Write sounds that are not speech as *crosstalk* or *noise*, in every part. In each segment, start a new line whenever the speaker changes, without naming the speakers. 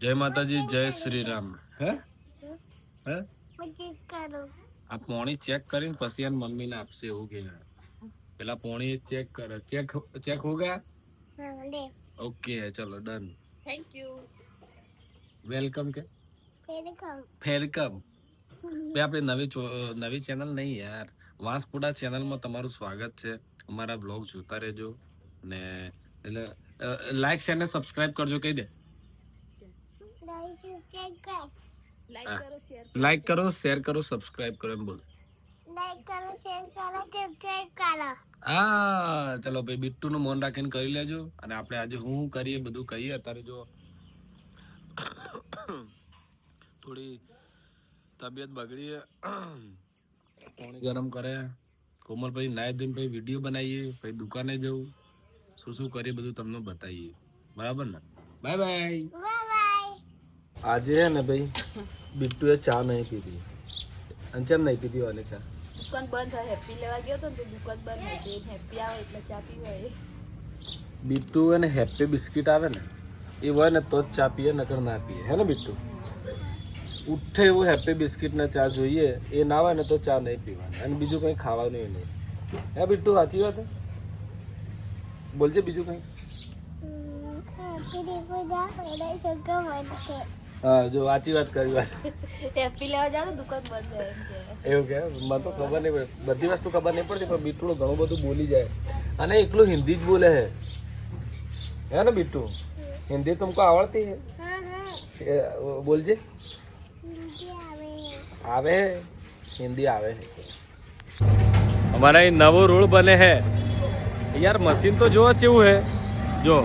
જય માતાજી જય શ્રી રામ હે? હે? આ પોણી ચેક કરીને પછી એને મમ્મીને આપશે એવું કે પેલા પોણી ચેક કરે. ચેક ચેક હો ગયા? ઓકે ચલો ડન
થેન્ક યુ
વેલકમ કે?
ફેલકમ કામ
વેલકમ બે આપણે નવી ચો- નવી ચેનલ નહીં યાર. વાંસપુડા ચેનલમાં તમારું સ્વાગત છે. અમારા બ્લોગ જોતા રહેજો ને એટલે લાઈક શેર ને સબસ્ક્રાઇબ કરજો કહી દે.
લાઈક ચેક કર
લાઈક કરો. શેર
કરો સબસ્ક્રાઇબ કરો એમ બોલ.
લાઈક કરો શેર કરો સબસ્ક્રાઇબ કરો.
હા ચલો ભાઈ બિટ્ટુ નું મૌન રાખીને કરી લેજો. અને આપણે આજે હું કરીએ બધું કહીએ અત્યારે જો થોડી તબિયત બગડી પાણી ગરમ કરે. કોમલ ભાઈ નાય ધોઈને ભાઈ વીડિયો બનાવીએ. પછી દુકાને જવું. શું શું કરીએ બધું તમને બતાવીએ. બરાબર ને? બાય બાય
આજે હે ને ભાઈ બિટ્ટુએ ચા નહીં પીધી. અને ચેમ નહીં પીધી વાલે ચા?
દુકાન બંધ હોય હેપી લેવા ગયો તો ને દુકાન બંધ હતી હેપી આવે એટલે ચા પીવાય.
બિટ્ટુ અને હેપી બિસ્કિટ આવે ને એ હોય ને તો જ ચા પીએ નકર ના પીએ. હે ને બિટ્ટુ ઉઠે એવું હેપી બિસ્કિટના ચા જોઈએ એ ના હોય ને તો ચા નહીં પીવાની. અને બીજું કંઈ ખાવાનું નહીં. હે બિટ્ટુ સાચી વાત બોલજે બીજું કંઈ. હા જો સાચી વાત કરી વાત.
એપી લેવા જાવ દુકાન બંધ રહે
એવું કે? મને તો ખબર નહીં પડે. બધી વસ્તુ ખબર નહીં પડતી પણ બીટુનું ઘણું બધું બોલી જાય. અને એકલું હિન્દી જ બોલે હે. હે ને બીટુ? હિન્દી તુમકો આવડતી હે. બોલજે.
આવે.
હિન્દી આવે હે.
અમારા નવો રોડ બને હે. યાર મશીન તો જોવા જેવું હે. જો.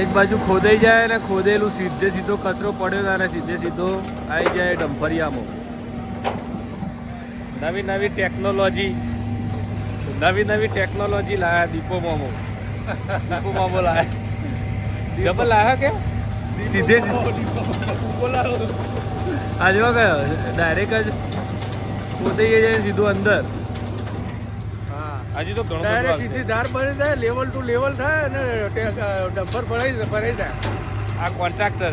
એક બાજુ ખોદાઈ જાય અને ખોદેલું સીધે સીધો કચરો પડ્યો અને સીધે સીધો આવી જાય ડંફરિયામાં. નવી નવી ટેકનોલોજી નવી નવી ટેકનોલોજી લાયા દીપો મામો દીપો મામો લાયા ડબલ લાયા કે? સીધે આ જો કયો ડાયરેક્ટ જ ખોદાઈ જાય સીધું અંદર. હજી તો ઘણો
ડાયરેક્ટ સીધી ધાર બની જાય લેવલ ટુ લેવલ થાય અને ડબ્બર ભરાઈ ભરાઈ જાય.
આ કોન્ટ્રાક્ટર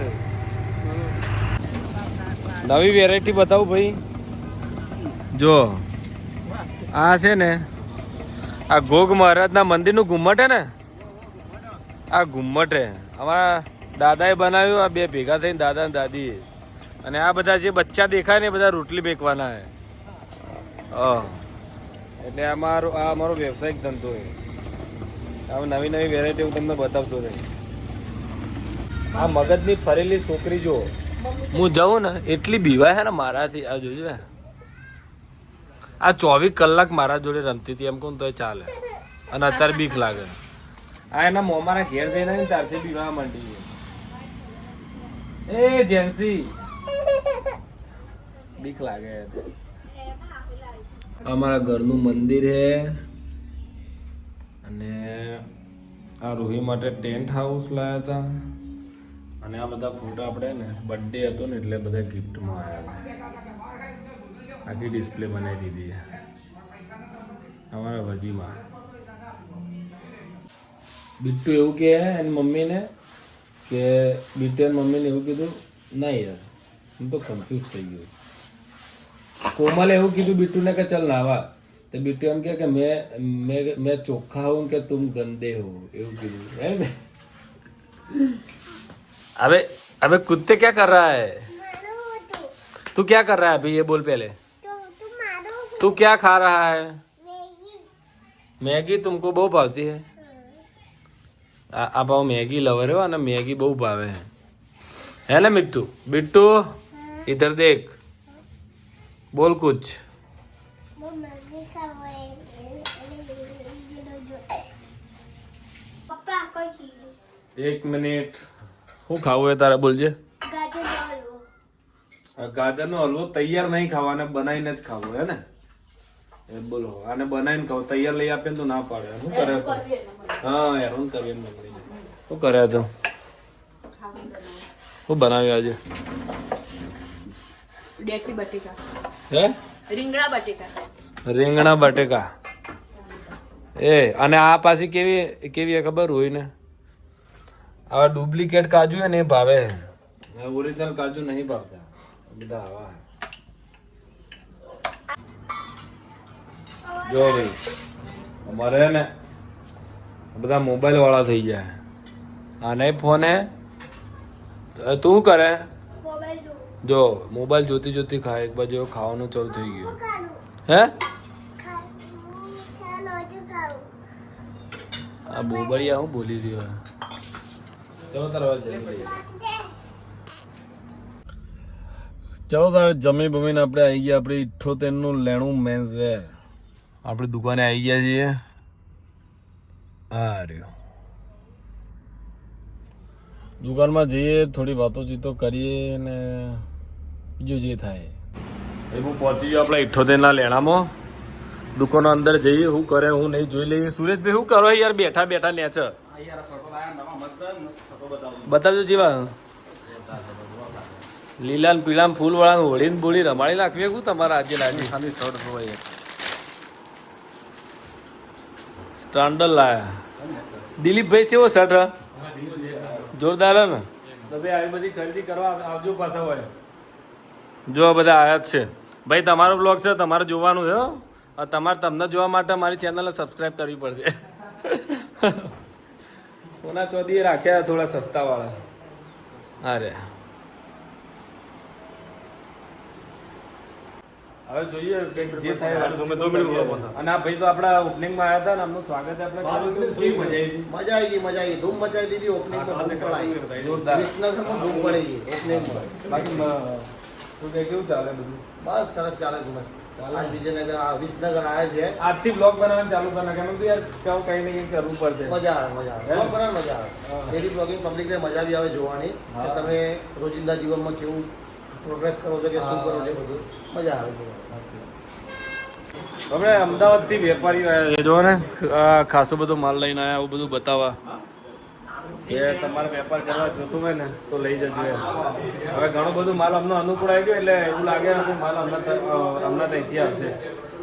નવી વેરાયટી બતાવું ભાઈ. જો આ છે ને આ ગોગ મહારાજના મંદિરનું ઘુમ્મટ હે ને? આ ઘુમ્મટ હે. અમારા દાદાએ બનાવ્યું આ બે ભેગા થઈને દાદા અને દાદીએ. અને આ બધા જે બચ્ચા દેખાય ને એ બધા રોટલી મેકવાના હે. અહ. એટલે આ મારો આ અમારો વ્યવસાયિક ધંધો છે. આ નવી નવી વેરાયટી હું તમને બતાવતો રહીશ આ મગજની ફરેલી છોકરી જો હું જાઉં ને એટલી બીવાય છે ને મારાથી. આ જોજો. આ ચોવીસ કલાક મારા જોડે રમતી હતી. એમ કહું તો ચાલે. અને અત્યારે બીક લાગે. આ એના મોમાના ઘેર જઈને ને ત્યારથી બીવા માંડી એ જેન્સી. બીક લાગે. અમારા ઘરનું મંદિર છે. અને આ રૂહી માટે ટેન્ટ હાઉસ લાવ્યા હતા. અને આ બધા ફોટા આપણે ને બર્થડે હતો ને એટલે બધા ગિફ્ટમાં આવ્યા હતા. આખી ડિસ્પ્લે બનાવી દીધી અમારા ભજીમાં. બિટ્ટુ એવું કહે એની મમ્મીને કે બિટ્ટુ એની મમ્મીને એવું કીધું, ના યાર, હું તો કન્ફ્યુઝ થઈ ગયો કોમલે એવું કીધું બિટ્ટુને કે ચલ નાવા તો બિટ્ટુ એમ કહે કે મેં મેં મેં ચોખ્ખા હું કે તુમ ગંદે હો એવું કીધું હે ને अबे अबे कुत्ते क्या कर रहा है
મારું હતું
तू क्या कर रहा है अभी ये बोल पहले
તો તું મારું
तू क्या खा रहा है
વેગી
मैगी तुमको બહુ ભાવતી है આ આ ભાવ મેગી લવર હો અને મેગી બહુ ભાવે હે હે ને મિટ્ટુ બિટ્ટુ इधर देख
બોલ કુછ
એક મિનિટ. શું ખાવું એ તારે? બોલજે. ગાજરનો હલવો તૈયાર નહીં ખાવાનો બનાવીને જ ખાવો હે ને? એ બોલો આને બનાવીને ખાવ. તૈયાર લઈ આપે તો ના પાડે. શું કરે હા યાર હું કરીએ મમ્મીને શું કરે તો? શું બનાવ્યું આજે?
બટેકા.
હે?
રીંગણા બટેકા.
રીંગણા બટેકા. એ અને આ પાછી કેવી કેવી ખબર હોય ને? આવા ડુપ્લિકેટ કાજુ હે ને એ ભાવે. ઓરિજિનલ કાજુ નહીં ભાવતા. બધા આવા જો ભાઈ અમારે ને બધા મોબાઈલ વાળા થઈ જાય આ નહીં ફોન હે તું કરે?
જો
મોબાઈલ જોતી જોતી ખાય એક બાજુ ખાવાનું ચાલુ થઈ ગયું. હે? આ બોબડિયા હું બોલી રહ્યો હે? ચલો તારે ચલો તારે જમી બમીને આપણે આવી ગયા આપણે ઇઠ્ઠોતેરનું લેણું મેન્સ વેર આપણી દુકાને આવી ગયા છીએ. આ રહ્યો. દુકાનમાં જઈએ થોડી વાતો ચીતો કરીએ ને બીજું જે થાય. એ હું પહોંચી ગયો આપણા ઇઠ્ઠોતેરના લેણામાં. દુકાનો અંદર જઈએ શું કરે હું નહીં જોઈ લઈએ. સુરેશભાઈ શું કરો યાર? બેઠા બેઠા નેચ બતાવજો જેવા. લીલા ને પીળા ફૂલ વાળા હોળી ને બોળી રમાડી નાખવી શું તમારા આજે લાગે ખાલી શર્ટ હોય સ્ટાન્ડર્ડ લાયા. દિલીપભાઈ કેવો શર્ટ? જોરદાર હે ને? તો ભાઈ આવી બધી ખરીદી કરવા આવજો પાછા હોય. જો બધા આવ્યા જ છે. ભાઈ તમારો બ્લોગ છે તમારે જોવાનું છે હો. તમારે તમને જોવા માટે મારી ચેનલને સબસ્ક્રાઈબ કરવી પડશે. *laughs* કોના ચોદીએ રાખ્યા થોડા સસ્તા વાળા અરે. હવે જોઈએ કંઈક જે થાય અને આ ભાઈ તો આપણા ઓપનિંગમાં આવ્યા હતા ને એમનું સ્વાગત આપણે. મજા આવી
મજા આવી ગઈ મજા આવી ધૂમ મચાવી દીધી ઓપનિંગ પર ધૂમ પડાઈ
જોરદાર.
વિસનગરમાં ધૂમ પડી ઓપનિંગ પર
બાકી તું કે કેવું ચાલે બધું?
બસ સરસ ચાલે છે આજ વિજયનગર આ વિસનગર આવ્યા છે.
આજથી બ્લોગ બનાવવાનું ચાલુ કરી કેમ કે યાર કહું કંઈ ને કંઈ કરવું પડશે.
મજા આવે મજા આવે. બ્લોગ બનાવવાની મજા આવે. ડેલી બ્લોગિંગ પબ્લિકને મજા બી આવે જોવાની. કે તમે રોજિંદા જીવનમાં કેવું પ્રોગ્રેસ કરો છો કે શું કરો છો બધું. મજા આવે જોવાની.
આપણે અમદાવાદથી વેપારીઓ આવ્યા છે. જો ને ખાસો બધો માલ લઈને આવ્યા આવું બધું બતાવવા. કે તમારે વેપાર કરવા જોતું હોય ને તો લઈ જજો એમ. હવે ઘણું બધું માલ અમને અનુકૂળ આવી ગયો એટલે એવું લાગે કે માલ અમને અમને ત્યાંથી આવશે.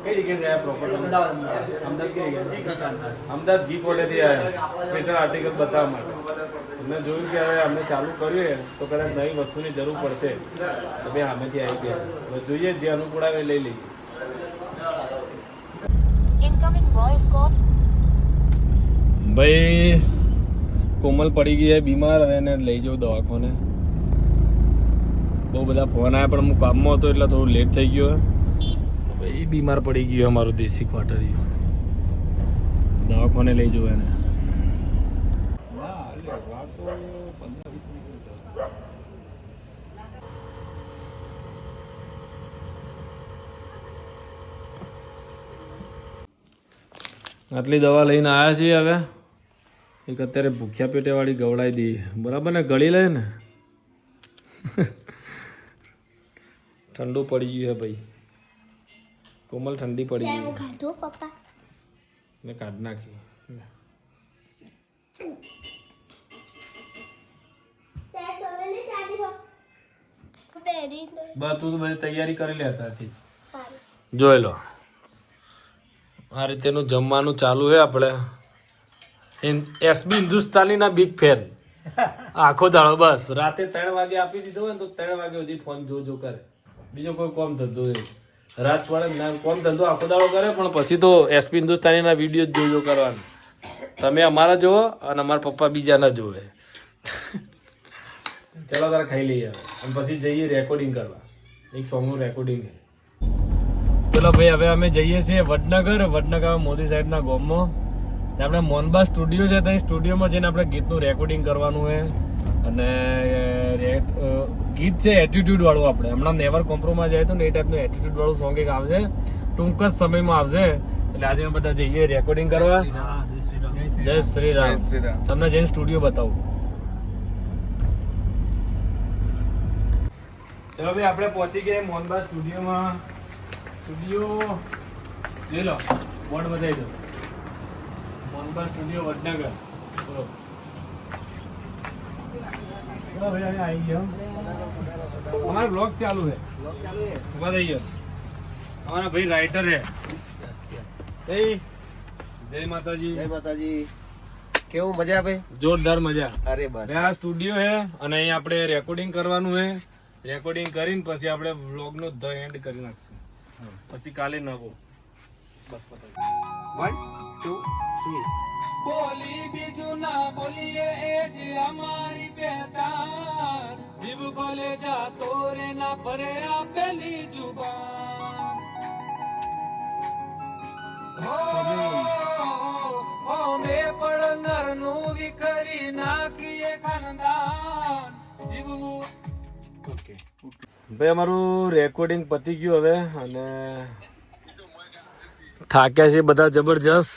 કઈ જગ્યાએ ગયા પ્રોપર અમદાવાદ કઈ અમદાવાદ ઘી પોલેથી આવ્યા. સ્પેશિયલ આર્ટિકલ બતાવવા માટે. અમને જોયું કે હવે અમે ચાલુ કર્યું તો કદાચ નવી વસ્તુની જરૂર પડશે. તો ભાઈ આમેથી આવી ગયા. જોઈએ જે અનુકૂળ આવે લઈ લઈએ.
ઇનકમિંગ વોઇસ કોલ
ભાઈ કોમલ પડી ગઈ છે બીમાર હવે એને લઈ જવું દવાખાને. બહુ બધા ફોન આવ્યા પણ હું કામમાં હતો એટલે થોડું લેટ થઈ ગયો ભાઈ બીમાર પડી ગયો અમારો દેશી ક્વાર્ટર. દવાખાને લઈ જવું એને. આટલી દવા લઈને આવ્યા છીએ હવે? એક અત્યારે ભૂખ્યા પેટેવાળી ગવડાવી દઈએ બરાબર ને? ગળી લે ને. ઠંડુ પડી ગયું હે ભાઈ. કોમલ ઠંડી પડી ગઈ ને કાઢ નાખી. બસ તું તો બધી તૈયારી કરી લે જોઈ લો. આ રીતેનું જમવાનું ચાલુ છે આપણે. એસબી હિન્દુસ્તાનીના બિગ ફેન આખો દાડો બસ. રાતે ત્રણ વાગે આપી દીધો હોય ને તો ત્રણ વાગે સુધી ફોન જો જો કરે. બીજો કોઈ કોમ ધંધો નહીં. રાત પડે કોમ ધંધો આખો દાડો કરે, પણ પછી તો એસપી હિન્દુસ્તાનીના વીડિયો જોજો કરવાનું. તમે અમારા જુઓ અને અમારા પપ્પા બીજાના જોવે. ચલો તારે ખાઈ લઈએ અને પછી જઈએ રેકોર્ડિંગ કરવા. એક સોંગનું રેકોર્ડિંગ ચલો ભાઈ, હવે અમે જઈએ છીએ વડનગર. વડનગર મોદી સાહેબના ગામમાં. આપણે મોનબા સ્ટુડિયો છે ત્યાં સ્ટુડિયોમાં જઈને આપણે ગીતનું રેકોર્ડિંગ કરવાનું છે. અને ગીત છે એટીટ્યુડ વાળું આપણે. હમણાં નેવર કોમ્પ્રોમાં જાય તો ને એ ટાઈપનું એટીટ્યુડ વાળું સોંગ એક આવશે. ટૂંક જ સમયમાં આવશે. એટલે આજે અમે બધા જઈએ રેકોર્ડિંગ કરવા. જય શ્રી રામ તમને જઈને સ્ટુડિયો બતાવું. ચલો ભાઈ આપણે પહોંચી ગયા મોહનબા સ્ટુડિયોમાં. સ્ટુડિયો જોઈ લો બોર્ડ બતાવી દો. મોહનબા સ્ટુડિયો વડનગર. અમારો બ્લોગ ચાલુ છે. ઊભા થઈ ગયો. અમારા ભાઈ રાઇટર છે. જય જય માતાજી.
જય માતાજી. કેવું મજા ભાઈ?
જોરદાર મજા.
અરે બસ.
આ સ્ટુડિયો હે અને અહીં આપણે રેકોર્ડિંગ કરવાનું હે રેકોર્ડિંગ કરીને પછી આપણે વ્લોગનો ધ એન્ડ કરી નાખશું. પછી કાલે નવો. બસ
વન ટુ થ્રી
બોલી બીજું ના બોલીએ એ જ અમારી પહેચાન. જીવ બોલે જા તોરે ના ભરે આપેલી જુબાન. હો મે પડનરનું વિખરી નાખીએ ખાનદાન. જીવવું ઓકે ભાઈ અમારું રેકોર્ડિંગ પતી ગયું હવે અને થાક્યા છે બધા જબરજસ્ત.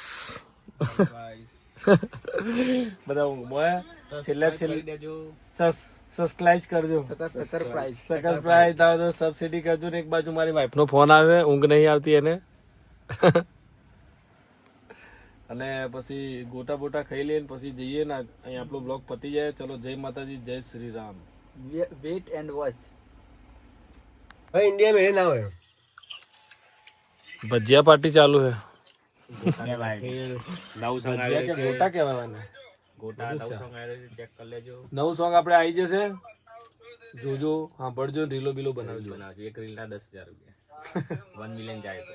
બધા ઊંઘમાં છેલ્લા છેલ્લે સબસ્ક્રાઇબ કરજો.
પ્રાઇઝ
આવો તો સબસિડી કરજો ને એક બાજુ મારી વાઈફ નો ફોન આવે ઊંઘ નહીં આવતી એને. અને પછી ગોટા બોટા ખાઈ લઈએ ને પછી જઈએ ને અહીં આપણો બ્લોગ પતી જાય. ચલો જય માતાજી જય Shri Ram.
Wait and watch ભાઈ ઇન્ડિયા મેળે ના હોય.
ભજીયા પાર્ટી ચાલુ છે. ગોટા
ગોટા નવ સોંગ આવ્યો છે. ચેક કરી લેજો.
નવું સોંગ આપણે આવી જશે? જોજો સાંભળજો રીલો બીલો બનાવજો.
બનાવજો. એક રીલ ના દસ હજાર રૂપિયા. *laughs* વન મિલિયન જાય તો.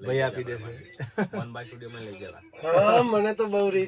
ભાઈ આપી દેશે.
વન બાય સ્ટુડિયો માં લઈ જવા. મને તો બહુ